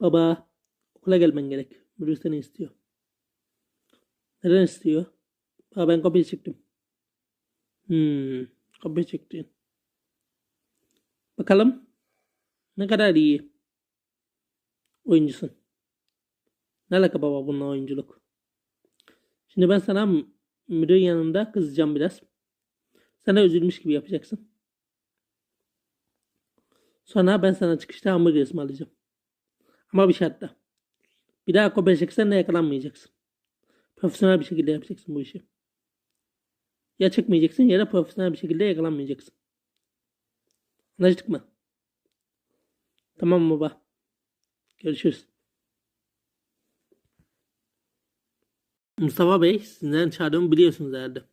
Baba, okula gelmen gerek. Müdür seni istiyor. Neden istiyor? Baba ben kopya çektim. Hmm, kopya çektin. Bakalım. Ne kadar iyi. Oyuncusun. Ne alaka baba bununla oyunculuk? Şimdi ben sana müdür yanında kızacağım biraz. Sana üzülmüş gibi yapacaksın. Sonra ben sana çıkışta hamburger ısmarlayacağım. Ama bir daha kopya çeksen de yakalanmayacaksın. Profesyonel bir şekilde yapacaksın bu işi. Ya çıkmayacaksın ya da profesyonel bir şekilde yakalanmayacaksın. Anlaştık mı? Tamam baba? Görüşürüz. Mustafa Bey sizden çağırdığımı biliyorsunuz herhalde.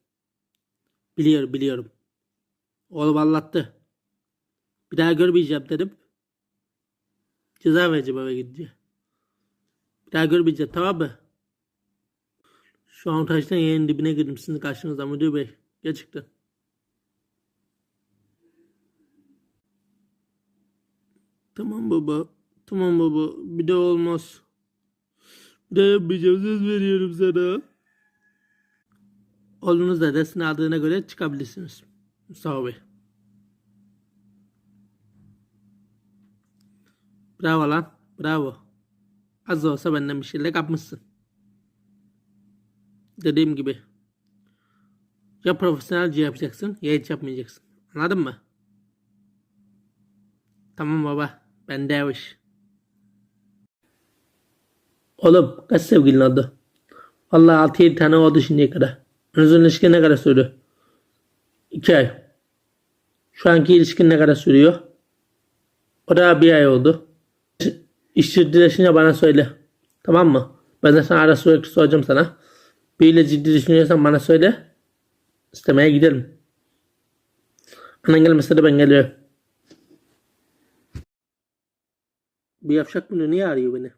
Biliyorum biliyorum. Oğlum anlattı. Bir daha görmeyeceğim dedim. Ceza vereceğim eve gidince. Bir daha görmeyeceğim tamam mı? Şu an taştan yerin dibine girdim sizin karşınızda müdür bey. Gerçekten. Tamam baba. Tamam baba. Bir de olmaz. Bir de yapmayacağım. Söz veriyorum sana. Oğlunuz da dersini aldığına göre çıkabilirsiniz. Mustafa Bey. Bravo lan. Bravo. Az olsa benden bir şeyler kapmışsın. Dediğim gibi. Ya profesyonelce yapacaksın ya hiç yapmayacaksın. Anladın mı? Tamam baba. Ben de yavuş. Oğlum kaç sevgilin oldu? Vallahi 6-7 tane oldu şimdiye kadar. En uzun ilişkin ne kadar sürdü? 2 ay. Şu anki ilişkin ne kadar sürüyor? O da bir ay oldu. Ciddileşince bana söyle. Tamam mı? Ben de sana ara sürekli soracağım sana. Biriyle ciddi düşünüyorsan bana söyle. İstemeye gidelim. Anan gelmese de ben geliyorum. Bir yavşak bunu niye arıyor beni?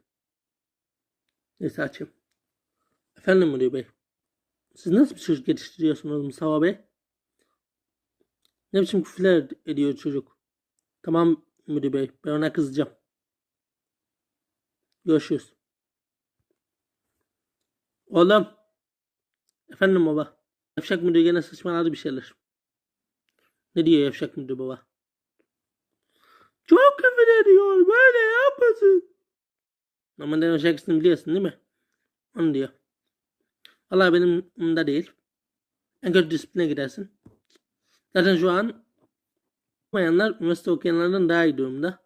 Neyse açayım. Efendim müdür bey. Siz nasıl bir çocuk yetiştiriyorsunuz Mustafa bey? Ne biçim küfürler ediyor çocuk? Tamam müdür bey. Ben ona kızacağım. Görüşürüz. Oğlum. Efendim baba. Yavşak müdür gene saçmaladı bir şeyler. Ne diyor yavşak müdür baba? Çok küfür ediyor. Böyle yapmasın. Ama ne şarkısını biliyorsun değil mi? Onu diyor. Vallahi benim umurumda değil. En kötü disipline gidersin. Zaten şu an okumayanlar üniversite okuyanlardan daha iyi durumda.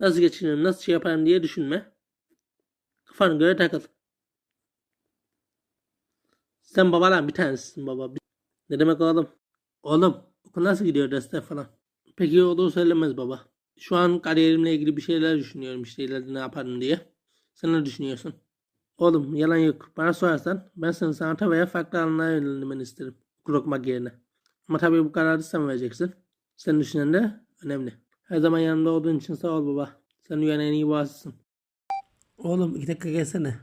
Nasıl geçinirim, nasıl şey yaparım diye düşünme. Kafana göre takıl. Sen babadan bir tanesisin baba. Ne demek oğlum? Oğlum okul nasıl gidiyor dersler falan? Peki o söylemez baba. Şu an kariyerimle ilgili bir şeyler düşünüyorum işte ileride ne yaparım diye. Sen ne düşünüyorsun? Oğlum yalan yok. Bana sorarsan ben senin sanata veya farklı alanlara yönelmeni isterim. Okul okumak yerine. Ama tabii bu kararı sen vereceksin. Senin düşünen de önemli. Her zaman yanımda olduğun için sağ ol baba. Sen dünyanın en iyi babasısın. Oğlum iki dakika gelsene.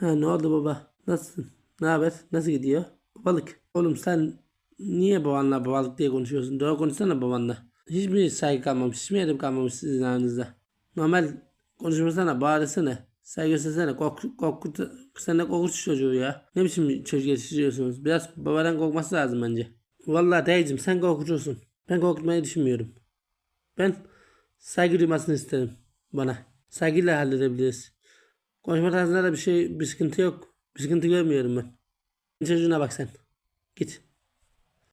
Ha ne oldu baba? Nasılsın? Ne haber? Nasıl gidiyor? Babalık. Oğlum sen niye babanla babalık diye konuşuyorsun? Doğru konuşsana babanla. Hiçbir saygı kalmamış. Hiçbir edep kalmamış sizin aranızda. Normal konuşmasana bağırsana. Saygı göstersene. Kork, korkut, sen de korkut çocuğu ya. Ne biçim çocuk yetiştiriyorsunuz? Biraz babadan korkması lazım bence. Vallahi dayıcım sen korkutuyorsun. Ben korkutmayı düşünmüyorum. Ben saygı duymasını isterim bana. Saygıyla halledebiliriz. Konuşma tarzında da bir şey, bir sıkıntı yok. Bir sıkıntı görmüyorum ben. Çocuğuna bak sen. Git.